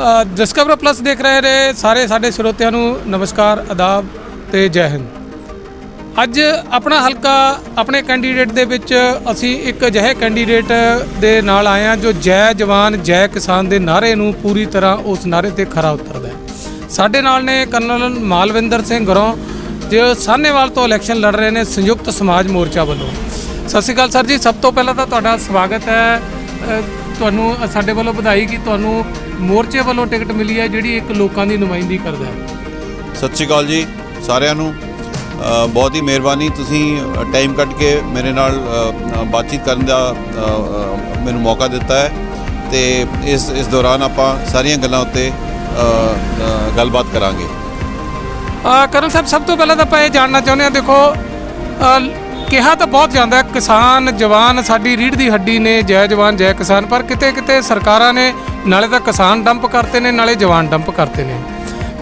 ਅ, discover plus ਦੇਖ ਰਹੇ ਰਹੇ ਸਾਰੇ ਸਾਡੇ ਸਰੋਤਿਆਂ ਨੂੰ ਨਮਸਕਾਰ ਆਦਾਬ ਤੇ ਜੈ ਹਿੰਦ। ਅੱਜ ਆਪਣਾ ਹਲਕਾ ਆਪਣੇ ਕੈਂਡੀਡੇਟ ਦੇ ਵਿੱਚ ਅਸੀਂ ਇੱਕ ਅਜਿਹੇ ਕੈਂਡੀਡੇਟ ਦੇ ਨਾਲ ਆਏ ਹਾਂ ਜੋ ਜੈ ਜਵਾਨ ਜੈ ਕਿਸਾਨ ਦੇ ਨਾਅਰੇ ਨੂੰ ਪੂਰੀ ਤਰ੍ਹਾਂ ਉਸ ਨਾਅਰੇ ਤੇ ਖਰਾ ਉਤਰਦਾ ਸਾਡੇ ਨਾਲ ਨੇ ਕਰਨਲ ਮਾਲਵਿੰਦਰ ਸਿੰਘ ਗਰੋਂ ਜੋ ਸਾਹਨੇਵਾਲ ਤੋਂ ਇਲੈਕਸ਼ਨ ਲੜ ਰਹੇ ਨੇ ਸੰਯੁਕਤ ਸਮਾਜ ਮੋਰਚਾ ਵੱਲੋਂ। ਸਤਿ ਸ਼੍ਰੀ ਅਕਾਲ ਸਰ ਜੀ ਸਭ ਤੋਂ ਪਹਿਲਾਂ ਤਾਂ ਤੁਹਾਡਾ ਸਵਾਗਤ ਹੈ। ਤੁਹਾਨੂੰ ਸਾਡੇ ਵੱਲੋਂ ਵਧਾਈ ਕਿ ਤੁਹਾਨੂੰ ਮੋਰਚੇ ਵੱਲੋਂ ਟਿਕਟ ਮਿਲੀ ਹੈ ਜਿਹੜੀ ਇੱਕ ਲੋਕਾਂ ਦੀ ਨੁਮਾਇੰਦਗੀ ਕਰਦਾ ਹੈ। ਸਤਿ ਸ਼੍ਰੀ ਅਕਾਲ ਜੀ ਸਾਰਿਆਂ ਨੂੰ। ਬਹੁਤ ਹੀ ਮਿਹਰਬਾਨੀ ਤੁਸੀਂ ਟਾਈਮ ਕੱਢ ਕੇ ਮੇਰੇ ਨਾਲ ਬਾਤਚੀਤ ਕਰਨ ਦਾ ਮੈਨੂੰ ਮੌਕਾ ਦਿੱਤਾ ਹੈ। ਤੇ ਇਸ ਇਸ ਦੌਰਾਨ ਆਪਾਂ ਸਾਰੀਆਂ ਗੱਲਾਂ ਉੱਤੇ ਗੱਲਬਾਤ ਕਰਾਂਗੇ। ਕਰਨ ਸਾਹਿਬ ਸਭ ਤੋਂ ਪਹਿਲਾਂ ਤਾਂ ਆਪਾਂ ਇਹ ਜਾਣਨਾ ਚਾਹੁੰਦੇ ਹਾਂ ਦੇਖੋ ਕਿਹਾ ਤਾਂ ਬਹੁਤ ਜਾਂਦਾ ਕਿਸਾਨ ਜਵਾਨ ਸਾਡੀ ਰੀੜ ਦੀ ਹੱਡੀ ਨੇ, ਜੈ ਜਵਾਨ, ਜੈ ਕਿਸਾਨ, ਪਰ ਕਿਤੇ ਕਿਤੇ ਸਰਕਾਰਾਂ ਨੇ ਨਾਲੇ ਤਾਂ ਕਿਸਾਨ ਡੰਪ ਕਰਤੇ ਨੇ, ਨਾਲੇ ਜਵਾਨ ਡੰਪ ਕਰਤੇ ਨੇ।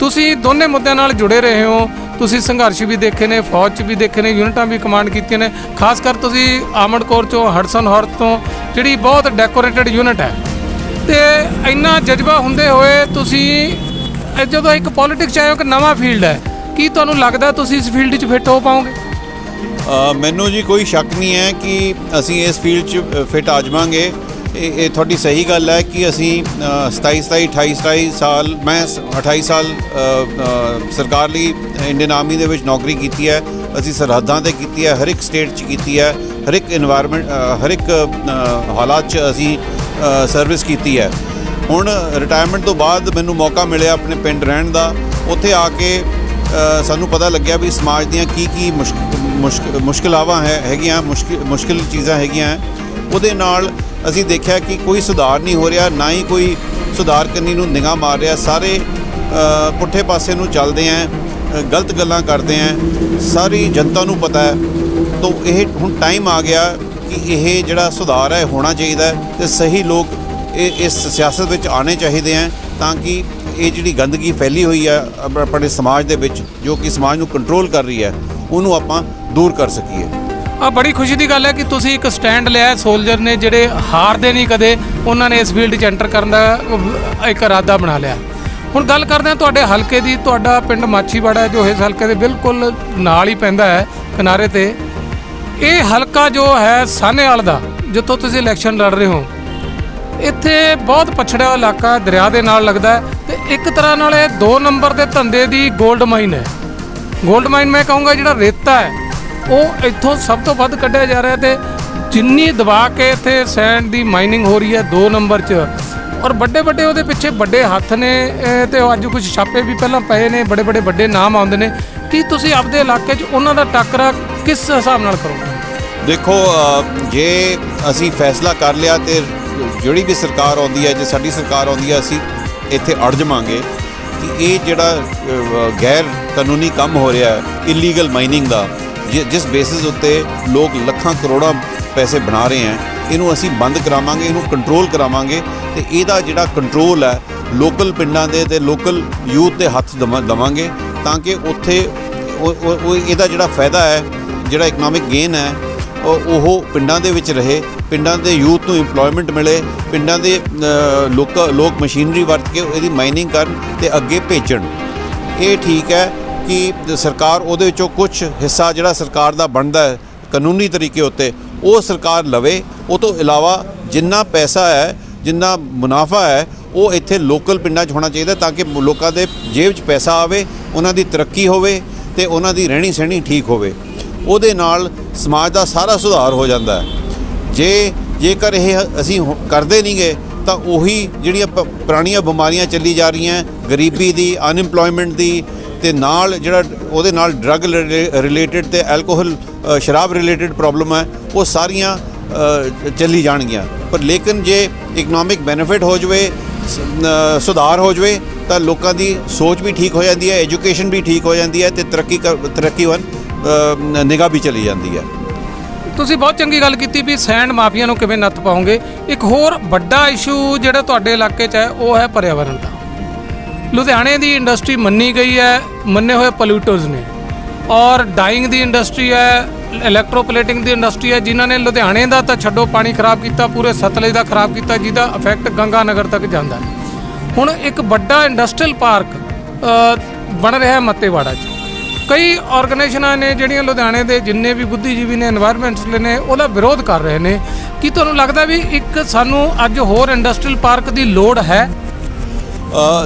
ਤੁਸੀਂ ਦੋਨੇ ਮੁੱਦਿਆਂ ਨਾਲ ਜੁੜੇ ਰਹੇ ਹੋ, ਤੁਸੀਂ ਸੰਘਰਸ਼ ਵੀ ਦੇਖੇ ਨੇ, ਫੌਜ 'ਚ ਵੀ ਦੇਖੇ ਨੇ, ਯੂਨਿਟਾਂ ਵੀ ਕਮਾਂਡ ਕੀਤੀਆਂ ਨੇ, ਖਾਸ ਕਰ ਤੁਸੀਂ ਆਮਡ ਕੋਰ ਚੋਂ, ਹਡਸਨ ਹਾਰਟ ਤੋਂ, ਜਿਹੜੀ ਬਹੁਤ ਡੈਕੋਰੇਟਡ ਯੂਨਿਟ ਹੈ। ਤੇ ਇੰਨਾ ਜਜ਼ਬਾ ਹੁੰਦੇ ਹੋਏ ਤੁਸੀਂ ਜਦੋਂ ਇੱਕ ਪੋਲਿਟਿਕਸ 'ਚ ਆਏ ਹੋ ਕਿ ਨਵਾਂ ਫੀਲਡ ਹੈ, ਕੀ ਤੁਹਾਨੂੰ ਲੱਗਦਾ ਤੁਸੀਂ ਇਸ ਫੀਲਡ 'ਚ ਫਿੱਟ ਹੋ ਪਾਓਗੇ? ਮੈਨੂੰ ਜੀ ਕੋਈ ਸ਼ੱਕ ਨਹੀਂ ਹੈ ਕਿ ਅਸੀਂ ਇਸ ਫੀਲਡ 'ਚ ਫਿਟ ਆ ਜਾਵਾਂਗੇ। ਇਹ ਇਹ ਤੁਹਾਡੀ ਸਹੀ ਗੱਲ ਹੈ ਕਿ ਅਸੀਂ 27 27 28 27 ਸਾਲ, ਮੈਂ 28 ਸਾਲ ਸਰਕਾਰ ਲਈ ਇੰਡੀਅਨ ਆਰਮੀ ਦੇ ਵਿੱਚ ਨੌਕਰੀ ਕੀਤੀ ਹੈ, ਅਸੀਂ ਸਰਹੱਦਾਂ ਤੇ ਕੀਤੀ ਹੈ, ਹਰ ਇੱਕ ਸਟੇਟ 'ਚ ਕੀਤੀ ਹੈ, ਹਰ ਇੱਕ এনवायरमेंट ਹਰ ਇੱਕ ਹਾਲਾਤ 'ਚ ਅਸੀਂ ਸਰਵਿਸ ਕੀਤੀ ਹੈ। ਹੁਣ ਰਿਟਾਇਰਮੈਂਟ ਤੋਂ ਬਾਅਦ ਮੈਨੂੰ ਮੌਕਾ ਮਿਲਿਆ ਆਪਣੇ ਪਿੰਡ ਰਹਿਣ ਦਾ। ਉੱਥੇ ਆ ਕੇ ਸਾਨੂੰ ਪਤਾ ਲੱਗਿਆ ਵੀ ਸਮਾਜ ਦੀਆਂ ਕੀ ਕੀ ਮੁਸ਼ਕਲਾਵਾਂ ਹੈ, ਹੈਗੀਆਂ ਮੁਸ਼ਕਿਲ ਮੁਸ਼ਕਿਲ ਚੀਜ਼ਾਂ ਹੈਗੀਆਂ। ਹੈ। ਉਹਦੇ ਨਾਲ ਅਸੀਂ ਦੇਖਿਆ ਕਿ ਕੋਈ ਸੁਧਾਰ ਨਹੀਂ ਹੋ ਰਿਹਾ, ਨਾ ਹੀ ਕੋਈ ਸੁਧਾਰ ਕਰਨੀ ਨੂੰ ਨਿਗਾਹ ਮਾਰ ਰਿਹਾ। ਸਾਰੇ ਪੁੱਠੇ ਪਾਸੇ ਨੂੰ ਚੱਲਦੇ ਆਂ ਗਲਤ ਗੱਲਾਂ ਕਰਦੇ ਆਂ ਸਾਰੀ ਜਨਤਾ ਨੂੰ ਪਤਾ ਹੈ। ਤੋਂ ਇਹ ਹੁਣ ਟਾਈਮ ਆ ਗਿਆ ਕਿ ਇਹ ਜਿਹੜਾ ਸੁਧਾਰ ਹੈ, ਹੋਣਾ ਚਾਹੀਦਾ ਹੈ ਤੇ ਸਹੀ ਲੋਕ ਇਹ, ਇਸ ਸਿਆਸਤ ਵਿੱਚ ਆਉਣੇ ਚਾਹੀਦੇ ਹੈ ਤਾਂ ਕਿ ਇਹ ਜਿਹੜੀ ਗੰਦਗੀ ਫੈਲੀ ਹੋਈ ਹੈ ਅਪ- ਆਪਣੇ ਸਮਾਜ ਦੇ ਵਿੱਚ, ਜੋ ਕਿ ਸਮਾਜ ਨੂੰ ਕੰਟਰੋਲ ਕਰ ਰਹੀ ਹੈ, ਉਹਨੂੰ ਆਪਾਂ ਦੂਰ ਕਰ ਸਕੀਏ। ਆ ਬੜੀ ਖੁਸ਼ੀ ਦੀ ਗੱਲ ਹੈ ਕਿ ਤੁਸੀਂ ਇੱਕ ਸਟੈਂਡ ਲਿਆ ਸੋਲਜਰ ਨੇ ਜਿਹੜੇ ਹਾਰਦੇ ਨਹੀਂ ਕਦੇ, ਉਹਨਾਂ ਨੇ ਇਸ ਫੀਲਡ 'ਚ ਐਂਟਰ ਕਰਨ ਦਾ ਇੱਕ ਇਰਾਦਾ ਬਣਾ ਲਿਆ। ਹੁਣ ਗੱਲ ਕਰਦੇ ਹਾਂ ਤੁਹਾਡੇ ਹਲਕੇ ਦੀ, ਤੁਹਾਡਾ ਪਿੰਡ ਮਾਛੀਵਾੜਾ ਜੋ ਇਸ ਹਲਕੇ ਦੇ ਬਿਲਕੁਲ ਨਾਲ ਹੀ ਪੈਂਦਾ ਹੈ, ਕਿਨਾਰੇ ਤੇ। ਇਹ ਹਲਕਾ ਜੋ ਹੈ ਸਾਨੇਵਾਲ ਦਾ, ਜਿੱਥੋਂ ਤੁਸੀਂ ਇਲੈਕਸ਼ਨ ਲੜ ਰਹੇ ਹੋ, ਇੱਥੇ ਬਹੁਤ ਪਛੜਿਆ ਇਲਾਕਾ ਦਰਿਆ ਦੇ ਨਾਲ ਲੱਗਦਾ ਹੈ, ਤੇ ਇੱਕ ਤਰ੍ਹਾਂ ਨਾਲ ਇਹ 2 ਨੰਬਰ ਦੇ ਧੰਦੇ ਦੀ 골ਡ ਮਾਈਨ ਹੈ। 골ਡ ਮਾਈਨ ਮੈਂ ਕਹੂੰਗਾ ਜਿਹੜਾ ਰੇਤਾ ਹੈ ਉਹ ਇੱਥੋਂ ਸਭ ਤੋਂ ਵੱਧ ਕੱਢਿਆ ਜਾ ਰਿਹਾ ਤੇ ਜਿੰਨੀ ਦਬਾ ਕੇ ਇੱਥੇ ਸੈਂਡ ਦੀ ਮਾਈਨਿੰਗ ਹੋ ਰਹੀ ਹੈ 2 ਨੰਬਰ 'ਚ। ਔਰ ਵੱਡੇ ਵੱਡੇ ਉਹਦੇ ਪਿੱਛੇ ਵੱਡੇ ਹੱਥ ਨੇ, ਇਹ ਤੇ ਅੱਜ ਕੁਝ ਛਾਪੇ ਵੀ ਪਹਿਲਾਂ ਪਏ ਨੇ ਬੜੇ ਬੜੇ ਵੱਡੇ ਨਾਮ ਆਉਂਦੇ ਨੇ। ਕੀ ਤੁਸੀਂ ਆਪਦੇ ਇਲਾਕੇ 'ਚ ਉਹਨਾਂ ਦਾ ਟੱਕਰਾ ਕਿਸ ਹਿਸਾਬ ਨਾਲ ਕਰੋਗੇ? ਦੇਖੋ ਜੇ ਅਸੀਂ ਫੈਸਲਾ ਕਰ ਲਿਆ ਤੇ ਜਿਹੜੀ ਵੀ ਸਰਕਾਰ ਆਉਂਦੀ ਹੈ, ਜੇ ਸਾਡੀ ਸਰਕਾਰ ਆਉਂਦੀ ਹੈ, ਅਸੀਂ ਇੱਥੇ ਅੜ ਜਾਵਾਂਗੇ ਕਿ ਇਹ ਜਿਹੜਾ ਗੈਰ ਕਾਨੂੰਨੀ ਕੰਮ ਹੋ ਰਿਹਾ ਹੈ ਇਲੀਗਲ ਮਾਈਨਿੰਗ ਦਾ ਜਿਸ ਬੇਸਿਸ ਉੱਤੇ ਲੋਕ ਲੱਖਾਂ ਕਰੋੜਾਂ ਪੈਸੇ ਬਣਾ ਰਹੇ ਹੈ, ਇਹਨੂੰ ਅਸੀਂ ਬੰਦ ਕਰਾਵਾਂਗੇ, ਇਹਨੂੰ ਕੰਟਰੋਲ ਕਰਾਵਾਂਗੇ ਤੇ ਇਹਦਾ ਜਿਹੜਾ ਕੰਟਰੋਲ ਹੈ ਲੋਕਲ ਪਿੰਡਾਂ ਦੇ ਤੇ ਲੋਕਲ ਯੂਥ ਦੇ ਹੱਥ ਦਵਾ- ਦੇਵਾਂਗੇ ਤਾਂ ਕਿ ਉੱਥੇ ਉਹ ਇਹਦਾ ਜਿਹੜਾ ਫਾਇਦਾ ਹੈ, ਜਿਹੜਾ ਇਕਨੋਮਿਕ ਗੇਨ ਹੈ, ਉਹ ਉਹ ਪਿੰਡਾਂ ਦੇ ਵਿੱਚ ਰਹੇ, ਪਿੰਡਾਂ ਦੇ ਯੂਥ ਨੂੰ EMPLOYMENT ਮਿਲੇ, ਪਿੰਡਾਂ ਦੇ ਲੋਕ ਲੋਕ ਮਸ਼ੀਨਰੀ ਵਰਤ ਕੇ ਇਹਦੀ ਮਾਈਨਿੰਗ ਕਰਨ ਤੇ ਅੱਗੇ ਭੇਜਣ। ਇਹ ਠੀਕ ਹੈ ਕਿ ਸਰਕਾਰ ਉਹਦੇ ਵਿੱਚੋਂ ਕੁਝ ਹਿੱਸਾ ਜਿਹੜਾ ਸਰਕਾਰ ਦਾ ਬਣਦਾ ਹੈ ਕਾਨੂੰਨੀ ਤਰੀਕੇ ਉੱਤੇ, ਉਹ ਸਰਕਾਰ ਲਵੇ। ਉਹ ਤੋਂ ਇਲਾਵਾ ਜਿੰਨਾ ਪੈਸਾ ਹੈ, ਜਿੰਨਾ ਮੁਨਾਫਾ ਹੈ, ਉਹ ਇੱਥੇ ਲੋਕਲ ਪਿੰਡਾਂ 'ਚ ਹੋਣਾ ਚਾਹੀਦਾ ਤਾਂ ਕਿ ਲੋਕਾਂ ਦੇ ਜੇਬ 'ਚ ਪੈਸਾ ਆਵੇ, ਉਹਨਾਂ ਦੀ ਤਰੱਕੀ ਹੋਵੇ ਤੇ ਉਹਨਾਂ ਦੀ ਰਹਿਣੀ ਸਹਿਣੀ ਠੀਕ ਹੋਵੇ। ਉਹਦੇ ਨਾਲ ਸਮਾਜ ਦਾ ਸਾਰਾ ਸੁਧਾਰ ਹੋ ਜਾਂਦਾ ਹੈ। ਜੇ ਜੇਕਰ ਇਹ ਅਸੀਂ ਹੋ- ਕਰਦੇ ਨਹੀਂਗੇ ਤਾਂ ਉਹੀ ਜਿਹੜੀਆਂ ਪ- ਪੁਰਾਣੀਆਂ ਬਿਮਾਰੀਆਂ ਚੱਲੀ ਜਾ ਰਹੀਆਂ, ਗਰੀਬੀ ਦੀ ਅਨਇੰਪਲੋਇਮੈਂਟ ਦੀ ਤੇ ਨਾਲ ਜਿਹੜਾ ਉਹਦੇ ਨਾਲ ਡਰੱਗ ਰਿਲੇਟਡ ਤੇ ਐਲਕੋਹਲ ਸ਼ਰਾਬ ਰਿਲੇਟਡ ਪ੍ਰੋਬਲਮ ਹੈ, ਉਹ ਸਾਰੀਆਂ ਚੱਲੀ ਜਾਣਗੀਆਂ। ਪਰ ਲੇਕਿਨ ਜੇ ਇਕਨੋਮਿਕ ਬੈਨੀਫਿਟ ਹੋ ਜਵੇ ਸੁਧਾਰ ਹੋ ਜਵੇ, ਤਾਂ ਲੋਕਾਂ ਦੀ ਸੋਚ ਵੀ ਠੀਕ ਹੋ ਜਾਂਦੀ ਹੈ ਐਜੂਕੇਸ਼ਨ ਵੀ ਠੀਕ ਹੋ ਜਾਂਦੀ ਹੈ ਤੇ ਤਰੱਕੀ ਕਰ- ਤਰੱਕੀ ਵੱਲ ਨਿਗਾਹ ਵੀ ਚਲੀ ਜਾਂਦੀ ਹੈ। ਤੁਸੀਂ ਬਹੁਤ ਚੰਗੀ ਗੱਲ ਕੀਤੀ ਵੀ ਸੈਂਡ ਮਾਫੀਆ ਨੂੰ ਕਿਵੇਂ ਨੱਥ ਪਾਉਂਗੇ ਇੱਕ ਹੋਰ ਵੱਡਾ ਇਸ਼ੂ ਜਿਹੜਾ ਤੁਹਾਡੇ ਇਲਾਕੇ 'ਚ ਹੈ, ਉਹ ਹੈ ਪਰਿਆਵਰਣ ਦਾ। ਲੁਧਿਆਣੇ ਦੀ ਇੰਡਸਟਰੀ ਮੰਨੀ ਗਈ ਹੈ, ਮੰਨੇ ਹੋਏ ਪੋਲੂਟਰਸ ਨੇ। ਔਰ ਡਾਈਂਗ ਦੀ ਇੰਡਸਟਰੀ ਹੈ ਇਲੈਕਟ੍ਰੋਪਲੇਟਿੰਗ ਦੀ ਇੰਡਸਟਰੀ ਹੈ, ਜਿਨ੍ਹਾਂ ਨੇ ਲੁਧਿਆਣੇ ਦਾ ਤਾਂ ਛੱਡੋ ਪਾਣੀ ਖਰਾਬ ਕੀਤਾ, ਪੂਰੇ ਸਤਲੇ ਦਾ ਖਰਾਬ ਕੀਤਾ, ਜਿਹਦਾ ਇਫੈਕਟ ਗੰਗਾ ਨਗਰ ਤੱਕ ਜਾਂਦਾ ਹੁਣ ਇੱਕ ਵੱਡਾ ਇੰਡਸਟਰੀਅਲ ਪਾਰਕ ਬਣ ਰਿਹਾ ਮੱਤੇਵਾੜਾ 'ਚ। ਕਈ ਆਰਗੇਨਾਈਜੇਸ਼ਨਾਂ ਨੇ ਜਿਹੜੀਆਂ ਲੁਧਿਆਣੇ ਦੇ ਜਿੰਨੇ ਵੀ ਬੁੱਧੀਜੀਵੀ ਨੇ এনवायरमेंटਸ ਨੇ, ਉਹਦਾ ਵਿਰੋਧ ਕਰ ਰਹੇ ਨੇ। ਕਿ ਤੁਹਾਨੂੰ ਲੱਗਦਾ ਵੀ ਇੱਕ ਸਾਨੂੰ ਅੱਜ ਹੋਰ ਇੰਡਸਟਰੀਅਲ ਪਾਰਕ ਦੀ ਲੋੜ ਹੈ?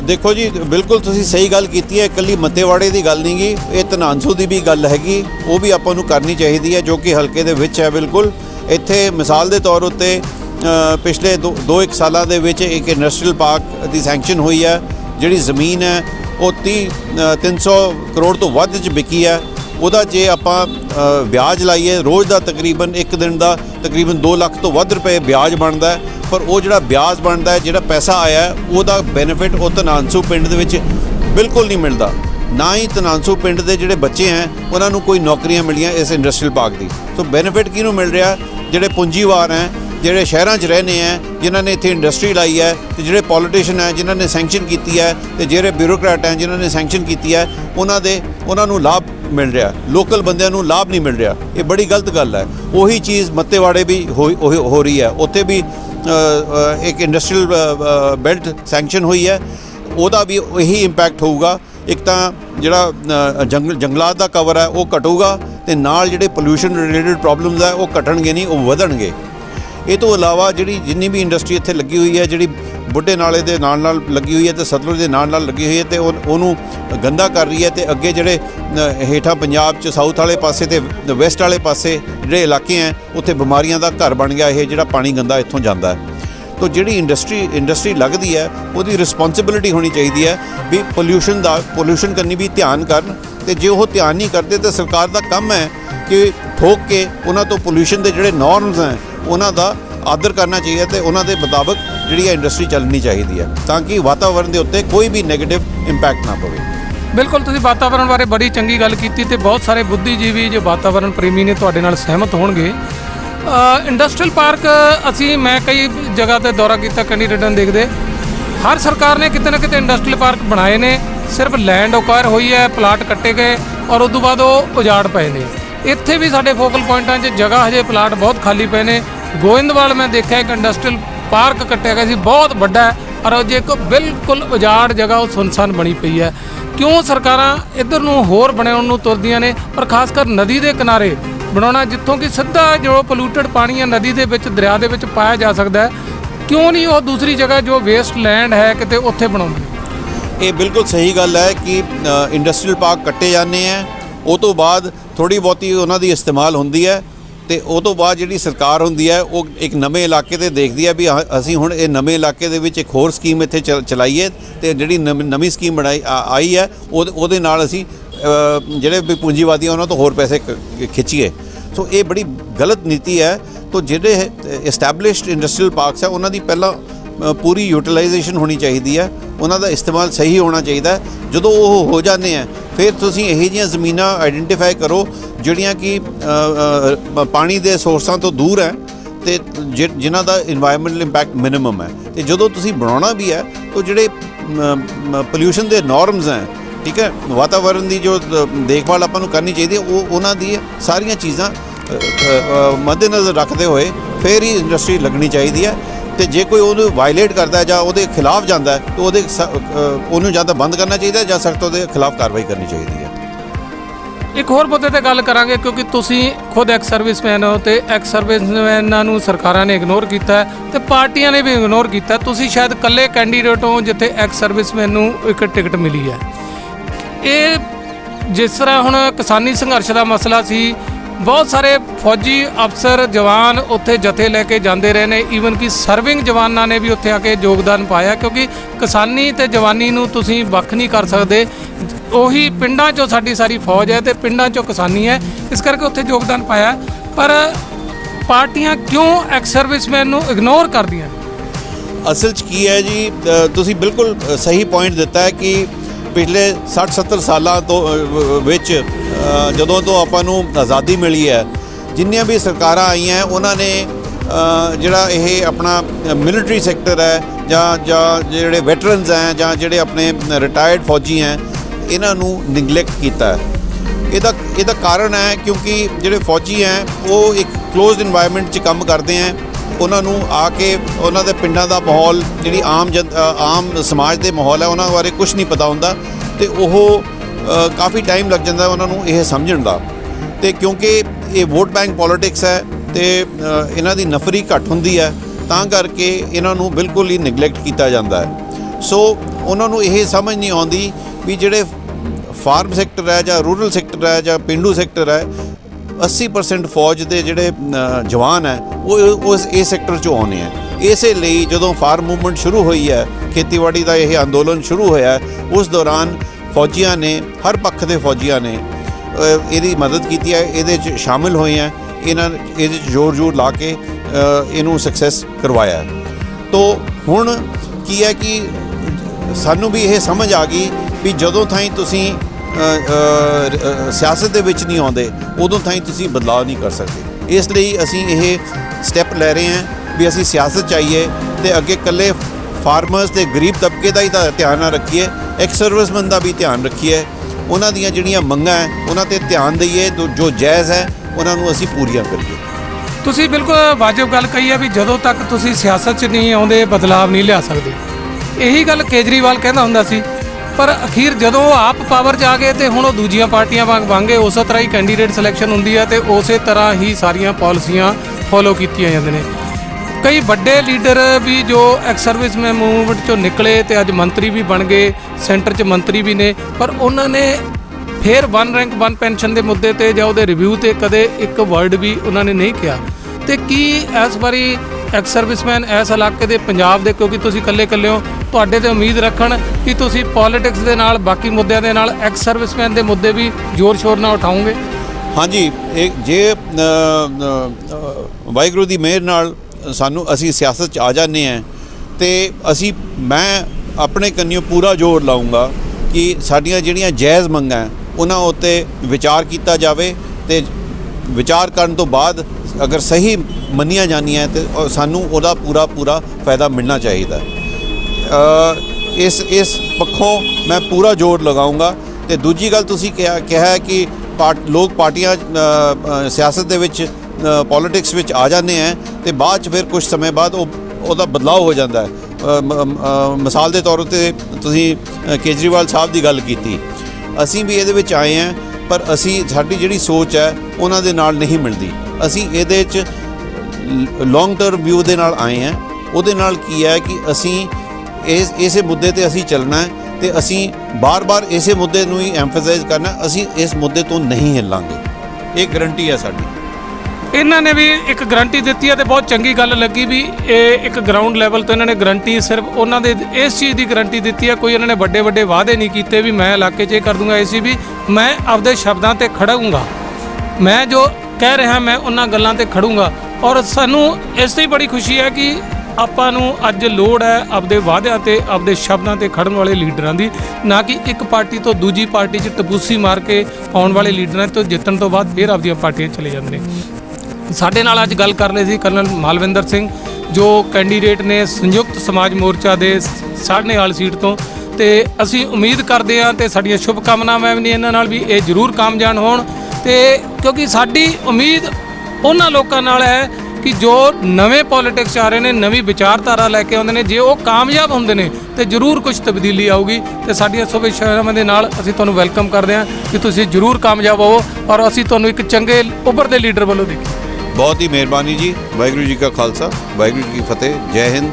ਦੇਖੋ ਜੀ ਬਿਲਕੁਲ ਤੁਸੀਂ ਸਹੀ ਗੱਲ ਕੀਤੀ ਹੈ ਇਕੱਲੀ ਮੱਤੇਵਾੜੇ ਦੀ ਗੱਲ ਨਹੀਂ ਗੀ ਇਹ ਤਨਾਂਸੂ ਦੀ ਵੀ ਗੱਲ ਹੈਗੀ ਉਹ ਵੀ ਆਪਾਂ ਨੂੰ ਕਰਨੀ ਚਾਹੀਦੀ ਹੈ ਜੋ ਕਿ ਹਲਕੇ ਦੇ ਵਿੱਚ ਹੈ ਬਿਲਕੁਲ। ਇੱਥੇ ਮਿਸਾਲ ਦੇ ਤੌਰ ਉੱਤੇ ਅ, ਪਿਛਲੇ 2-1 ਸਾਲਾਂ ਦੇ ਵਿੱਚ ਇੱਕ ਇੰਡਸਟਰੀਅਲ ਪਾਰਕ ਦੀ ਸੈਂਕਸ਼ਨ ਹੋਈ ਹੈ ਜਿਹੜੀ ਜ਼ਮੀਨ ਹੈ ਉਹ 30 ਅ, 300 ਕਰੋੜ ਤੋਂ ਵੱਧ ਚ ਵਿਕੀ ਹੈ। ਉਹਦਾ ਜੇ ਆਪਾਂ ਵਿਆਜ ਲਾਈਏ ਰੋਜ਼ ਦਾ ਤਕਰੀਬਨ ਇੱਕ ਦਿਨ ਦਾ ਤਕਰੀਬਨ 2 ਲੱਖ ਤੋਂ ਵੱਧ ਰੁਪਏ ਵਿਆਜ ਬਣਦਾ ਪਰ ਉਹ ਜਿਹੜਾ ਵਿਆਜ ਬਣਦਾ ਹੈ, ਜਿਹੜਾ ਪੈਸਾ ਆਇਆ ਉਹਦਾ ਬੈਨੀਫਿਟ ਉਹ ਤਨਾਂਸੂ ਪਿੰਡ ਦੇ ਵਿੱਚ ਬਿਲਕੁਲ ਨਹੀਂ ਮਿਲਦਾ। ਨਾ ਹੀ ਤਨਾਂਸੂ ਪਿੰਡ ਦੇ ਜਿਹੜੇ ਬੱਚੇ ਹੈ, ਉਹਨਾਂ ਨੂੰ ਕੋਈ ਨੌਕਰੀਆਂ ਮਿਲੀਆਂ ਇਸ ਇੰਡਸਟਰੀਅਲ ਪਾਰਕ ਦੀ। ਸੋ ਬੈਨੀਫਿਟ ਕਿਹਨੂੰ ਮਿਲ ਰਿਹਾ? ਜਿਹੜੇ ਪੂੰਜੀਵਾਰ ਹੈ, ਜਿਹੜੇ ਸ਼ਹਿਰਾਂ 'ਚ ਰਹਿੰਦੇ ਹੈ, ਜਿਨ੍ਹਾਂ ਨੇ ਇੱਥੇ ਇੰਡਸਟਰੀ ਲਾਈ ਹੈ, ਤੇ ਜਿਹੜੇ ਪੋਲੀਟੀਸ਼ੀਅਨ ਹੈ, ਜਿਨ੍ਹਾਂ ਨੇ ਸੈਂਕਸ਼ਨ ਕੀਤੀ ਹੈ, ਤੇ ਜਿਹੜੇ ਬਿਊਰੋਕਰੈਟ ਹੈ, ਜਿਨ੍ਹਾਂ ਨੇ ਸੈਂਕਸ਼ਨ ਕੀਤੀ ਹੈ, ਉਹਨਾਂ ਦੇ ਉਹਨਾਂ ਨੂੰ ਲਾਭ ਮਿਲ ਰਿਹਾ। ਲੋਕਲ ਬੰਦਿਆਂ ਨੂੰ ਲਾਭ ਨਹੀਂ ਮਿਲ ਰਿਹਾ। ਇਹ ਬੜੀ ਗਲਤ ਗੱਲ ਹੈ। ਉਹੀ ਚੀਜ਼ ਮੱਤੇਵਾੜੇ ਵੀ ਹੋ ਰਹੀ ਹੈ। ਉੱਥੇ ਵੀ ਇੱਕ ਇੰਡਸਟਰੀਅਲ ਬੈਲਟ ਸੈਂਕਸ਼ਨ ਹੋਈ ਹੈ। ਉਹਦਾ ਵੀ ਇਹੀ ਇੰਪੈਕਟ ਹੋਊਗਾ। ਇੱਕ ਤਾਂ ਜਿਹੜਾ ਅ, ਜੰਗਲ ਜੰਗਲਾਤ ਦਾ ਕਵਰ ਹੈ ਉਹ ਘਟੂਗਾ ਤੇ ਨਾਲ ਜਿਹੜੇ ਪੋਲੂਸ਼ਨ ਰਿਲੇਟਡ ਪ੍ਰੋਬਲਮਸ ਹੈ ਉਹ ਘਟਣਗੇ ਨਹੀਂ ਉਹ ਵਧਣਗੇ। ਇਹ ਤੋਂ ਇਲਾਵਾ ਜਿਹੜੀ ਜਿੰਨੀ ਵੀ ਇੰਡਸਟਰੀ ਇੱਥੇ ਲੱਗੀ ਹੋਈ ਹੈ, ਜਿਹੜੀ ਬੁੱਢੇ ਨਾਲੇ ਦੇ ਨਾਲ ਨਾਲ ਲੱਗੀ ਹੋਈ ਹੈ ਤੇ ਸਤਲੁਜ ਦੇ ਨਾਲ ਨਾਲ ਲੱਗੀ ਹੋਈ ਹੈ ਤੇ ਉਹ- ਉਹਨੂੰ ਗੰਦਾ ਕਰ ਰਹੀ ਹੈ ਤੇ ਅੱਗੇ ਜਿਹੜੇ ਹੇਠਾਂ ਪੰਜਾਬ ਚ ਸਾਊਥ ਵਾਲੇ ਪਾਸੇ ਤੇ ਵੈਸਟ ਵਾਲੇ ਪਾਸੇ ਜਿਹੜੇ ਇਲਾਕੇ ਹੈ, ਉੱਥੇ ਬਿਮਾਰੀਆਂ ਦਾ ਘਰ ਬਣ ਗਿਆ, ਇਹ ਜਿਹੜਾ ਪਾਣੀ ਗੰਦਾ ਇੱਥੋਂ ਜਾਂਦਾ ਹੈ। ਤੋ ਜਿਹੜੀ ਇੰਡਸਟਰੀ ਇੰਡਸਟਰੀ ਲੱਗਦੀ ਹੈ, ਉਹਦੀ ਰਿਸਪੌਂਸਿਬਿਲਿਟੀ ਹੋਣੀ ਚਾਹੀਦੀ ਹੈ ਵੀ ਪੋਲਿਊਸ਼ਨ ਦਾ ਪੋਲਿਊਸ਼ਨ ਕਰਨੀ ਵੀ ਧਿਆਨ ਕਰਨ ਤੇ ਜੇ ਉਹ ਧਿਆਨ ਨਹੀਂ ਕਰਦੇ ਤਾਂ ਸਰਕਾਰ ਦਾ ਕੰਮ ਹੈ ਕਿ ਠੋਕ ਕੇ ਉਹਨਾਂ ਤੋਂ ਪੋਲਿਊਸ਼ਨ ਦੇ ਜਿਹੜੇ ਨਾਰਮਸ ਹੈ ਉਹਨਾਂ ਦਾ ਆਦਰ ਕਰਨਾ ਚਾਹੀਦਾ ਤੇ ਉਹਨਾਂ ਦੇ ਮੁਤਾਬਕ ਜਿਹੜੀ ਹੈ ਇੰਡਸਟਰੀ ਚੱਲਣੀ ਚਾਹੀਦੀ ਹੈ, ਤਾਂ ਕਿ ਵਾਤਾਵਰਣ ਦੇ ਉੱਤੇ ਕੋਈ ਵੀ 네ਗੇਟਿਵ ਇੰਪੈਕਟ ਨਾ ਪਵੇ। ਬਿਲਕੁਲ, ਤੁਸੀਂ ਵਾਤਾਵਰਣ ਬਾਰੇ ਬੜੀ ਚੰਗੀ ਗੱਲ ਕੀਤੀ ਤੇ ਬਹੁਤ ਸਾਰੇ ਬੁੱਧੀਜੀਵੀ ਜੋ ਵਾਤਾਵਰਣ ਪ੍ਰੇਮੀ ਨੇ ਤੁਹਾਡੇ ਨਾਲ ਸਹਿਮਤ ਹੋਣਗੇ। ਇੰਡਸਟਰੀਅਲ ਪਾਰਕ ਅਸੀਂ, ਮੈਂ ਕਈ ਜਗ੍ਹਾ ਤੇ ਦੌਰਾ ਕੀਤਾ ਕੈਂਡੀਡੇਟਾਂ ਨੂੰ ਦੇਖਦੇ। ਹਰ ਸਰਕਾਰ ਨੇ ਕਿਤੇ ਨਾ ਕਿਤੇ ਇੰਡਸਟਰੀਅਲ ਪਾਰਕ ਬਣਾਏ ਨੇ, ਸਿਰਫ ਲੈਂਡ ਅਕਵਾਇਰ ਹੋਈ ਹੈ ਪਲਾਟ ਕੱਟੇ ਗਏ ਔਰ ਉਸ ਤੋਂ ਬਾਅਦ ਉਹ ਉਜਾੜ ਪਏ ਨੇ। ਇੱਥੇ ਵੀ ਸਾਡੇ ਫੋਕਲ ਪੁਆਇੰਟਾਂ 'ਚ ਜਗ੍ਹਾ ਹਜੇ ਪਲਾਟ ਬਹੁਤ ਖਾਲੀ ਪਏ ਨੇ। ਗੋਇੰਦਵਾਲ ਮੈਂ ਦੇਖਿਆ ਇੱਕ ਇੰਡਸਟਰੀਅਲ ਪਾਰਕ ਕੱਟਿਆ ਗਿਆ ਸੀ, ਬਹੁਤ ਵੱਡਾ ਹੈ। ਔਰ ਉਹ ਜੇ ਇੱਕ ਬਿਲਕੁਲ ਉਜਾੜ ਜਗ੍ਹਾ ਉਹ ਸੁਨਸਾਨ ਬਣੀ ਪਈ ਹੈ। ਕਿਉਂ ਸਰਕਾਰਾਂ ਇੱਧਰ ਨੂੰ ਹੋਰ ਬਣਾਉਣ ਨੂੰ ਤੁਰਦੀਆਂ ਨੇ? ਪਰ ਖਾਸ ਕਰ ਨਦੀ ਦੇ ਕਿਨਾਰੇ ਬਣਾਉਣਾ, ਜਿੱਥੋਂ ਕਿ ਸਿੱਧਾ ਜੋ ਪੋਲੂਟਡ ਪਾਣੀ ਹੈ, ਨਦੀ ਦੇ ਵਿੱਚ, ਦਰਿਆ ਦੇ ਵਿੱਚ ਪਾਇਆ ਜਾ ਸਕਦਾ ਹੈ। ਕਿਉਂ ਨਹੀਂ ਉਹ ਦੂਸਰੀ ਜਗ੍ਹਾ ਜੋ ਵੇਸਟ ਲੈਂਡ ਹੈ ਕਿਤੇ ਉੱਥੇ ਬਣਾਉਂਦੇ? ਇਹ ਬਿਲਕੁਲ ਸਹੀ ਗੱਲ ਹੈ ਕਿ ਇੰਡਸਟਰੀਅਲ ਪਾਰਕ ਕੱਟੇ ਜਾਂਦੇ ਆ ਉਹ ਤੋਂ ਬਾਅਦ ਥੋੜੀ ਬਹੁਤੀ ਉਹਨਾਂ ਦੀ ਇਸਤੇਮਾਲ ਹੁੰਦੀ ਹੈ ਤੇ ਉਹ ਤੋਂ ਬਾਅਦ ਜਿਹੜੀ ਸਰਕਾਰ ਹੁੰਦੀ ਹੈ, ਉਹ ਇੱਕ ਨਵੇਂ ਇਲਾਕੇ ਤੇ ਦੇਖਦੀ ਹੈ ਵੀ ਅਸੀਂ ਹੁਣ ਇਹ ਨਵੇਂ ਇਲਾਕੇ ਦੇ ਵਿੱਚ ਇੱਕ ਹੋਰ ਸਕੀਮ ਇੱਥੇ ਚਲ- ਚਲਾਈਏ ਤੇ ਜਿਹੜੀ ਨਵੀਂ ਨਵੀਂ ਸਕੀਮ ਬਣਾਈ ਆਈ ਹੈ, ਉਹਦੇ ਉਹਦੇ ਨਾਲ ਅਸੀਂ ਜਿਹੜੇ ਵੀ ਪੂੰਜੀਵਾਦੀ ਆ ਉਹਨਾਂ ਤੋਂ ਹੋਰ ਪੈਸੇ ਖਿੱਚੀਏ। ਸੋ ਇਹ ਬੜੀ ਗਲਤ ਨੀਤੀ ਹੈ। ਤੋਂ ਜਿਹੜੇ ਐਸਟੈਬਲਿਸ਼ਡ ਇੰਡਸਟਰੀਅਲ ਪਾਰਕਸ ਹੈ, ਉਹਨਾਂ ਦੀ ਪਹਿਲਾਂ ਪੂਰੀ ਯੂਟਿਲਾਈਜੇਸ਼ਨ ਹੋਣੀ ਚਾਹੀਦੀ ਹੈ ਉਹਨਾਂ ਦਾ ਇਸਤੇਮਾਲ ਸਹੀ ਹੋਣਾ ਚਾਹੀਦਾ। ਜਦੋਂ ਉਹ ਹੋ ਜਾਂਦੇ ਆ, ਫਿਰ ਤੁਸੀਂ ਇਹੋ ਜੀਆਂ ਜ਼ਮੀਨਾਂ ਆਈਡੈਂਟੀਫਾਈ ਕਰੋ, ਜਿਹੜੀਆਂ ਕਿ ਪਾਣੀ ਦੇ ਸੋਰਸਾਂ ਤੋਂ ਦੂਰ ਹੈ ਤੇ ਜਿਨ੍ਹਾਂ ਦਾ এনवायरमेंटਲ ਇੰਪੈਕਟ ਮਿਨਿਮਮ ਹੈ। ਤੇ ਜਦੋਂ ਤੁਸੀਂ ਬਣਾਉਣਾ ਵੀ ਹੈ, ਤਾਂ ਜਿਹੜੇ ਪੋਲੂਸ਼ਨ ਦੇ ਨਾਰਮਸ ਹੈ, ਠੀਕ ਹੈ ਵਾਤਾਵਰਣ ਦੀ ਜੋ ਦੇਖਭਾਲ ਆਪਾਂ ਨੂੰ ਕਰਨੀ ਚਾਹੀਦੀ ਹੈ, ਉਹ ਉਹਨਾਂ ਦੀ ਸਾਰੀਆਂ ਚੀਜ਼ਾਂ ਮੱਦੇਨਜ਼ਰ ਰੱਖਦੇ ਹੋਏ ਫੇਰ ਹੀ ਇੰਡਸਟਰੀ ਲੱਗਣੀ ਚਾਹੀਦੀ ਹੈ। ਤੇ ਜੇ ਕੋਈ ਉਹਨੂੰ ਵਾਇਲੇਟ ਕਰਦਾ ਜਾਂ ਉਹਦੇ ਖਿਲਾਫ ਜਾਂਦਾ ਤਾਂ ਉਹਦੇ ਉਹਨੂੰ ਜਾਂ ਤਾਂ ਬੰਦ ਕਰਨਾ ਚਾਹੀਦਾ ਜਾਂ ਸਖਤ ਉਹਦੇ ਖਿਲਾਫ ਕਾਰਵਾਈ ਕਰਨੀ ਚਾਹੀਦੀ ਹੈ। ਇੱਕ ਹੋਰ ਮੁੱਦੇ ਤੇ ਗੱਲ ਕਰਾਂਗੇ ਕਿਉਂਕਿ ਤੁਸੀਂ ਖੁਦ ਐਕਸ ਸਰਵਿਸਮੈਨ ਹੋ ਤੇ ਐਕਸ ਸਰਵਿਸਮੈਨਾਂ ਨੂੰ ਸਰਕਾਰਾਂ ਨੇ ਇਗਨੋਰ ਕੀਤਾ ਹੈ ਤੇ ਪਾਰਟੀਆਂ ਨੇ ਵੀ ਇਗਨੋਰ ਕੀਤਾ ਤੁਸੀਂ ਸ਼ਾਇਦ ਇਕੱਲੇ ਕੈਂਡੀਡੇਟ ਹੋ ਜਿੱਥੇ ਐਕਸ ਸਰਵਿਸਮੈਨ ਨੂੰ ਇੱਕ ਟਿਕਟ ਮਿਲੀ ਹੈ। ਇਹ ਜਿਸ ਤਰ੍ਹਾਂ ਹੁਣ ਕਿਸਾਨੀ ਸੰਘਰਸ਼ ਦਾ ਮਸਲਾ ਸੀ ਬਹੁਤ ਸਾਰੇ ਫੌਜੀ ਅਫਸਰ, ਜਵਾਨ ਉੱਥੇ ਜਥੇ ਲੈ ਕੇ ਜਾਂਦੇ ਰਹੇ ਨੇ। ਈਵਨ ਕਿ ਸਰਵਿੰਗ ਜਵਾਨਾਂ ਨੇ ਵੀ ਉੱਥੇ ਆ ਕੇ ਯੋਗਦਾਨ ਪਾਇਆ, ਕਿਉਂਕਿ ਕਿਸਾਨੀ ਤੇ ਜਵਾਨੀ ਨੂੰ ਤੁਸੀਂ ਵੱਖ ਨਹੀਂ ਕਰ ਸਕਦੇ। ਉਹੀ ਪਿੰਡਾਂ 'ਚੋਂ ਸਾਡੀ ਸਾਰੀ ਫੌਜ ਹੈ ਤੇ ਪਿੰਡਾਂ 'ਚੋਂ ਕਿਸਾਨੀ ਹੈ, ਇਸ ਕਰਕੇ ਉੱਥੇ ਯੋਗਦਾਨ ਪਾਇਆ। ਪਰ ਪਾਰਟੀਆਂ ਕਿਉਂ ਐਕਸ ਸਰਵਿਸਮੈਨ ਨੂੰ ਇਗਨੋਰ ਕਰਦੀਆਂ? ਅਸਲ 'ਚ ਕੀ ਹੈ ਜੀ ਤੁਸੀਂ ਬਿਲਕੁਲ ਸਹੀ ਪੁਆਇੰਟ ਦਿੱਤਾ ਹੈ ਕਿ ਪਿਛਲੇ 60 70 ਸਾਲਾਂ ਤੋਂ ਵਿੱਚ ਜਦੋਂ ਤੋਂ ਆਪਾਂ ਨੂੰ ਆਜ਼ਾਦੀ ਮਿਲੀ ਹੈ, ਜਿੰਨੀਆਂ ਵੀ ਸਰਕਾਰਾਂ ਆਈਆਂ, ਉਹਨਾਂ ਨੇ ਜਿਹੜਾ ਇਹ ਆਪਣਾ ਮਿਲਟਰੀ ਸੈਕਟਰ ਹੈ, ਜਾਂ ਜਾਂ ਜਿਹੜੇ ਵੈਟਰਨਸ ਹੈ, ਜਾਂ ਜਿਹੜੇ ਆਪਣੇ ਰਿਟਾਇਰਡ ਫੌਜੀ ਹੈ, ਇਹਨਾਂ ਨੂੰ ਨਿਗਲੈਕਟ ਕੀਤਾ ਹੈ। ਇਹਦਾ ਇਹਦਾ ਕਾਰਨ ਹੈ ਕਿਉਂਕਿ ਜਿਹੜੇ ਫੌਜੀ ਹੈ, ਉਹ ਇੱਕ ক্লোਜ਼ਡ এনवायरमेंट 'ਚ ਕੰਮ ਕਰਦੇ ਹੈ। ਉਹਨਾਂ ਨੂੰ ਆ ਕੇ ਉਹਨਾਂ ਦੇ ਪਿੰਡਾਂ ਦਾ ਮਾਹੌਲ, ਜਿਹੜੀ ਆਮ ਆਮ ਸਮਾਜ ਦੇ ਮਾਹੌਲ ਹੈ, ਉਹਨਾਂ ਬਾਰੇ ਕੁਝ ਨਹੀਂ ਪਤਾ ਹੁੰਦਾ। ਤੇ ਉਹ ਕਾਫੀ ਟਾਈਮ ਲੱਗ ਜਾਂਦਾ ਉਹਨਾਂ ਨੂੰ ਇਹ ਸਮਝਣ ਦਾ। ਤੇ ਕਿਉਂਕਿ ਇਹ ਵੋਟ ਬੈਂਕ ਪੋਲਿਟਿਕਸ ਹੈ ਤੇ ਇਹਨਾਂ ਦੀ ਨਫਰੀ ਘੱਟ ਹੁੰਦੀ ਹੈ, ਤਾਂ ਕਰਕੇ ਇਹਨਾਂ ਨੂੰ ਬਿਲਕੁਲ ਹੀ ਨਿਗਲੈਕਟ ਕੀਤਾ ਜਾਂਦਾ ਹੈ। ਸੋ ਉਹਨਾਂ ਨੂੰ ਇਹ ਸਮਝ ਨਹੀਂ ਆਉਂਦੀ ਵੀ ਜਿਹੜੇ ਫਾਰਮ ਸੈਕਟਰ ਹੈ ਜਾਂ ਰੂਰਲ ਸੈਕਟਰ ਹੈ ਜਾਂ ਪਿੰਡੂ ਸੈਕਟਰ ਹੈ 80% ਫੌਜ ਦੇ ਜਿਹੜੇ ਜਵਾਨ ਹੈ, ਉਹ ਉਸ ਇਸ ਸੈਕਟਰ ਚੋਂ ਆਉਣੇ ਆ ਇਸੇ ਲਈ ਜਦੋਂ ਫਾਰਮ ਮੂਵਮੈਂਟ ਸ਼ੁਰੂ ਹੋਈ ਹੈ, ਖੇਤੀਬਾੜੀ ਦਾ ਇਹ ਅੰਦੋਲਨ ਸ਼ੁਰੂ ਹੋਇਆ, ਉਸ ਦੌਰਾਨ ਫੌਜੀਆਂ ਨੇ, ਹਰ ਪੱਖ ਦੇ ਫੌਜੀਆਂ ਨੇ ਇਹਦੀ ਮਦਦ ਕੀਤੀ ਹੈ, ਇਹਦੇ 'ਚ ਸ਼ਾਮਿਲ ਹੋਏ ਹੈ, ਇਹਨਾਂ ਇਹਦੇ 'ਚ ਜ਼ੋਰ ਜ਼ੋਰ ਲਾ ਕੇ ਇਹਨੂੰ ਸਕਸੈਸ ਕਰਵਾਇਆ ਹੈ। ਤੋ ਹੁਣ ਕੀ ਹੈ ਕਿ ਸਾਨੂੰ ਵੀ ਇਹ ਸਮਝ ਆ ਗਈ ਵੀ ਜਦੋਂ ਥਾਈ ਤੁਸੀਂ ਸਿਆਸਤ ਦੇ ਵਿੱਚ ਨਹੀਂ ਆਉਂਦੇ, ਉਦੋਂ ਥਾਈ ਤੁਸੀਂ ਬਦਲਾਅ ਨਹੀਂ ਕਰ ਸਕਦੇ ਇਸ ਲਈ ਅਸੀਂ ਇਹ ਸਟੈਪ ਲੈ ਰਹੇ ਹਾਂ ਵੀ ਅਸੀਂ ਸਿਆਸਤ ਚਾਹੀਏ ਤੇ ਅੱਗੇ ਇਕੱਲੇ ਫਾਰਮਰਸ ਤੇ ਗਰੀਬ ਤਬਕੇ ਦਾ ਹੀ ਤਾਂ ਧਿਆਨ ਨਾ ਰੱਖੀਏ, ਇੱਕ ਸਰਵਿਸਮੈਨ ਦਾ ਵੀ ਧਿਆਨ ਰੱਖੀਏ। ਉਹਨਾਂ ਦੀਆਂ ਜਿਹੜੀਆਂ ਮੰਗਾਂ ਹੈ, ਉਹਨਾਂ ਤੇ ਧਿਆਨ ਦਈਏ, ਜੋ- ਜਾਇਜ਼ ਹੈ, ਉਹਨਾਂ ਨੂੰ ਅਸੀਂ ਪੂਰੀਆਂ ਕਰੀਏ। ਤੁਸੀਂ ਬਿਲਕੁਲ ਵਾਜਬ ਗੱਲ ਕਹੀ ਹੈ ਵੀ ਜਦੋਂ ਤੱਕ ਤੁਸੀਂ ਸਿਆਸਤ 'ਚ ਨਹੀਂ ਆਉਂਦੇ, ਬਦਲਾਵ ਨਹੀਂ ਲਿਆ ਸਕਦੇ। ਇਹੀ ਗੱਲ ਕੇਜਰੀਵਾਲ ਕਹਿੰਦਾ ਹੁੰਦਾ ਸੀ, ਪਰ ਅਖੀਰ ਜਦੋਂ ਉਹ ਆਪ ਪਾਵਰ 'ਚ ਆ ਗਏ ਤੇ ਹੁਣ ਉਹ ਦੂਜੀਆਂ ਪਾਰਟੀਆਂ ਵਾਂਗ ਵਾਂਗੇ ਉਸੇ ਤਰ੍ਹਾਂ ਹੀ ਕੈਂਡੀਡੇਟ ਸਿਲੈਕਸ਼ਨ ਹੁੰਦੀ ਹੈ ਤੇ ਉਸੇ ਤਰ੍ਹਾਂ ਹੀ ਸਾਰੀਆਂ ਪਾਲਿਸੀਆਂ ਫੋਲੋ ਕੀਤੀਆਂ ਜਾਂਦੀਆਂ ਨੇ। ਕਈ ਵੱਡੇ ਲੀਡਰ ਵੀ ਜੋ ਐਕਸ ਸਰਵਿਸਮੈਨ ਮੂਵਮੈਂਟ ਚੋਂ ਨਿਕਲੇ ਤੇ ਅੱਜ ਮੰਤਰੀ ਵੀ ਬਣ ਗਏ, ਸੈਂਟਰ 'ਚ ਮੰਤਰੀ ਵੀ ਨੇ, ਪਰ ਉਹਨਾਂ ਨੇ ਫੇਰ ਵਨ ਰੈਂਕ, ਵਨ ਪੈਨਸ਼ਨ ਦੇ ਮੁੱਦੇ ਤੇ ਜਾਂ ਉਹਦੇ ਰਿਵਿਊ ਤੇ ਕਦੇ ਇੱਕ ਵਰਡ ਵੀ ਉਹਨਾਂ ਨੇ ਨਹੀਂ ਕਿਹਾ। ਤੇ ਕੀ ਇਸ ਵਾਰੀ ਐਕਸ ਸਰਵਿਸਮੈਨ ਇਸ ਇਲਾਕੇ ਦੇ ਪੰਜਾਬ ਦੇ, ਕਿਉਂਕਿ ਤੁਸੀਂ ਇਕੱਲੇ ਇਕੱਲੇ ਹੋ, ਤੁਹਾਡੇ ਤੇ ਉਮੀਦ ਰੱਖਣ ਕਿ ਤੁਸੀਂ ਪੋਲਿਟਿਕਸ ਦੇ ਨਾਲ, ਬਾਕੀ ਮੁੱਦਿਆਂ ਦੇ ਨਾਲ ਐਕਸ ਸਰਵਿਸਮੈਨ ਦੇ ਮੁੱਦੇ ਵੀ ਜ਼ੋਰ ਸ਼ੋਰ ਨਾਲ ਉਠਾਉਂਗੇ ਹਾਂਜੀ, ਇਹ ਜੇ ਵਾਹਿਗੁਰੂ ਦੀ ਮਿਹਰ ਨਾਲ ਸਾਨੂੰ ਅਸੀਂ ਸਿਆਸਤ 'ਚ ਆ ਜਾਂਦੇ ਹਾਂ ਤੇ ਅਸੀਂ ਮੈਂ ਆਪਣੇ ਕੰਨਿਓ ਪੂਰਾ ਜ਼ੋਰ ਲਾਉਂਗਾ ਕਿ ਸਾਡੀਆਂ ਜਿਹੜੀਆਂ ਜਾਇਜ਼ ਮੰਗਾਂ ਉਹਨਾਂ ਉੱਤੇ ਵਿਚਾਰ ਕੀਤਾ ਜਾਵੇ ਤੇ ਵਿਚਾਰ ਕਰਨ ਤੋਂ ਬਾਅਦ ਅਗਰ ਸਹੀ ਮੰਨੀਆਂ ਜਾਂਦੀਆਂ ਤੇ ਸਾਨੂੰ ਉਹਦਾ ਪੂਰਾ ਪੂਰਾ ਫਾਇਦਾ ਮਿਲਣਾ ਚਾਹੀਦਾ ਇਸ ਇਸ ਪੱਖੋਂ ਮੈਂ ਪੂਰਾ ਜ਼ੋਰ ਲਗਾਉਂਗਾ ਤੇ ਦੂਜੀ ਗੱਲ ਤੁਸੀਂ ਕਿਹਾ ਕਿਹਾ ਕਿ ਪਾਰਟ, ਲੋਕ ਪਾਰਟੀਆਂ ਸਿਆਸਤ ਦੇ ਵਿੱਚ ਪੋਲਿਟਿਕਸ ਵਿੱਚ ਆ ਜਾਂਦੇ ਹੈ ਤੇ ਬਾਅਦ ਚ ਫਿਰ ਕੁਝ ਸਮੇਂ ਬਾਅਦ ਉਹ ਉਹਦਾ ਬਦਲਾਅ ਹੋ ਜਾਂਦਾ ਹੈ। ਮਿਸਾਲ ਦੇ ਤੌਰ ਉੱਤੇ ਤੁਸੀਂ ਕੇਜਰੀਵਾਲ ਸਾਹਿਬ ਦੀ ਗੱਲ ਕੀਤੀ। ਅਸੀਂ ਵੀ ਇਹਦੇ ਵਿੱਚ ਆਏ ਹਾਂ ਪਰ ਅਸੀਂ ਸਾਡੀ ਜਿਹੜੀ ਸੋਚ ਹੈ, ਉਹਨਾਂ ਦੇ ਨਾਲ ਨਹੀਂ ਮਿਲਦੀ। ਅਸੀਂ ਇਹਦੇ 'ਚ ਲੌਂਗ ਟਰਮ ਵਿਊ ਦੇ ਨਾਲ ਆਏ ਹਾਂ ਉਹਦੇ ਨਾਲ ਕੀ ਹੈ ਕਿ ਅਸੀਂ ਇਸ ਇਸੇ ਮੁੱਦੇ ਤੇ ਅਸੀਂ ਚੱਲਣਾ ਹੈ ਤੇ ਅਸੀਂ ਬਾਰ-ਬਾਰ ਇਸੇ ਮੁੱਦੇ ਨੂੰ ਹੀ ਐਮਫਸਾਈਜ਼ ਕਰਨਾ ਅਸੀਂ ਇਸ ਮੁੱਦੇ ਤੋਂ ਨਹੀਂ ਹਿੱਲਾਂਗੇ। ਇਹ ਗਰੰਟੀ ਹੈ ਸਾਡੀ। ਇਹਨਾਂ ਨੇ ਵੀ ਇੱਕ ਗਰੰਟੀ ਦਿੱਤੀ ਹੈ ਤੇ ਬਹੁਤ ਚੰਗੀ ਗੱਲ ਲੱਗੀ ਵੀ ਇਹ ਇੱਕ ਗਰਾਊਂਡ ਲੈਵਲ ਤੋਂ ਇਹਨਾਂ ਨੇ ਗਰੰਟੀ ਸਿਰਫ ਉਹਨਾਂ ਦੇ ਇਸ ਚੀਜ਼ ਦੀ ਗਰੰਟੀ ਦਿੱਤੀ ਹੈ ਕੋਈ ਇਹਨਾਂ ਨੇ ਵੱਡੇ ਵੱਡੇ ਵਾਅਦੇ ਨਹੀਂ ਕੀਤੇ ਵੀ ਮੈਂ ਇਲਾਕੇ 'ਚ ਇਹ ਕਰ ਦੂੰਗਾ, ਇਹ ਸੀ ਵੀ ਮੈਂ ਆਪਦੇ ਸ਼ਬਦਾਂ ਤੇ ਖੜਾਂਗਾ। ਮੈਂ ਜੋ ਕਹਿ ਰਿਹਾ ਮੈਂ ਉਹਨਾਂ ਗੱਲਾਂ ਤੇ ਖੜੂੰਗਾ। ਔਰ ਸਾਨੂੰ ਇਸ ਤੇ ਬੜੀ ਖੁਸ਼ੀ ਹੈ ਕਿ ਆਪਾਂ ਨੂੰ ਅੱਜ ਲੋੜ ਹੈ ਆਪਦੇ ਵਾਅਦਿਆਂ ਤੇ, ਆਪਦੇ ਸ਼ਬਦਾਂ ਤੇ ਖੜਨ ਵਾਲੇ ਲੀਡਰਾਂ ਦੀ, ਨਾ ਕਿ ਇੱਕ ਪਾਰਟੀ ਤੋਂ ਦੂਜੀ ਪਾਰਟੀ 'ਚ ਤਬੂਸੀ ਮਾਰ ਕੇ ਆਉਣ ਵਾਲੇ ਲੀਡਰਾਂ ਤੋਂ ਜਿੱਤਣ ਤੋਂ ਬਾਅਦ ਫਿਰ ਆਪਦੀਆਂ ਪਾਰਟੀਆਂ ਚਲੇ ਜਾਂਦੇ ਨੇ। ਸਾਡੇ ਨਾਲ ਅੱਜ ਗੱਲ ਕਰ ਰਹੇ ਸੀ ਕਰਨਲ ਮਾਲਵਿੰਦਰ ਸਿੰਘ, ਜੋ ਕੈਂਡੀਡੇਟ ਨੇ ਸੰਯੁਕਤ ਸਮਾਜ ਮੋਰਚਾ ਦੇ ਸਾੜਨੇਵਾਲ ਸੀਟ ਤੋਂ। ਤੇ ਅਸੀਂ ਉਮੀਦ ਕਰਦੇ ਹਾਂ ਤੇ ਸਾਡੀਆਂ ਸ਼ੁਭ ਕਾਮਨਾਵਾਂ ਵੀ ਨੇ ਇਹਨਾਂ ਨਾਲ ਵੀ ਇਹ ਜ਼ਰੂਰ ਕਾਮਯਾਬ ਹੋਣ। ਤੇ ਕਿਉਂਕਿ ਸਾਡੀ ਉਮੀਦ ਉਹਨਾਂ ਲੋਕਾਂ ਨਾਲ ਹੈ ਕਿ ਜੋ ਨਵੇਂ ਪੋਲਿਟਿਕਸ ਆ ਰਹੇ ਨੇ, ਨਵੀਂ ਵਿਚਾਰਧਾਰਾ ਲੈ ਕੇ ਆਉਂਦੇ ਨੇ, ਜੇ ਉਹ ਕਾਮਯਾਬ ਹੁੰਦੇ ਨੇ, ਤੇ ਜ਼ਰੂਰ ਕੁਝ ਤਬਦੀਲੀ ਆਊਗੀ। ਤੇ ਸਾਡੀਆਂ ਸ਼ੁਭੇच्छਾਵਾਂ ਦੇ ਨਾਲ ਅਸੀਂ ਤੁਹਾਨੂੰ ਵੈਲਕਮ ਕਰਦੇ ਹਾਂ ਕਿ ਤੁਸੀਂ ਜ਼ਰੂਰ ਕਾਮਯਾਬ ਹੋਵੋ ਔਰ ਅਸੀਂ ਤੁਹਾਨੂੰ ਇੱਕ ਚੰਗੇ ਉੱਭਰਦੇ ਲੀਡਰ ਵੱਲੋਂ ਦੇਖੀਏ। ਬਹੁਤ ਹੀ ਮਿਹਰਬਾਨੀ ਜੀ। ਵਾਹਿਗੁਰੂ ਜੀ ਕਾ ਖਾਲਸਾ, ਵਾਹਿਗੁਰੂ ਜੀ ਕੀ ਫਤਿਹ। ਜੈ ਹਿੰਦ,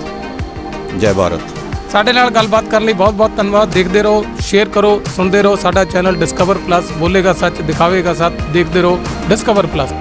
ਜੈ ਭਾਰਤ। ਸਾਡੇ ਨਾਲ ਗੱਲਬਾਤ ਕਰਨ ਲਈ ਬਹੁਤ-ਬਹੁਤ ਧੰਨਵਾਦ। ਦੇਖਦੇ ਰਹੋ, ਸ਼ੇਅਰ ਕਰੋ, ਸੁਣਦੇ ਰਹੋ ਸਾਡਾ ਚੈਨਲ ਡਿਸਕਵਰ ਪਲੱਸ। ਬੋਲੇਗਾ ਸੱਚ, ਦਿਖਾਵੇਗਾ ਸੱਚ। ਦੇਖਦੇ ਰਹੋ, ਡਿਸਕਵਰ ਪਲੱਸ।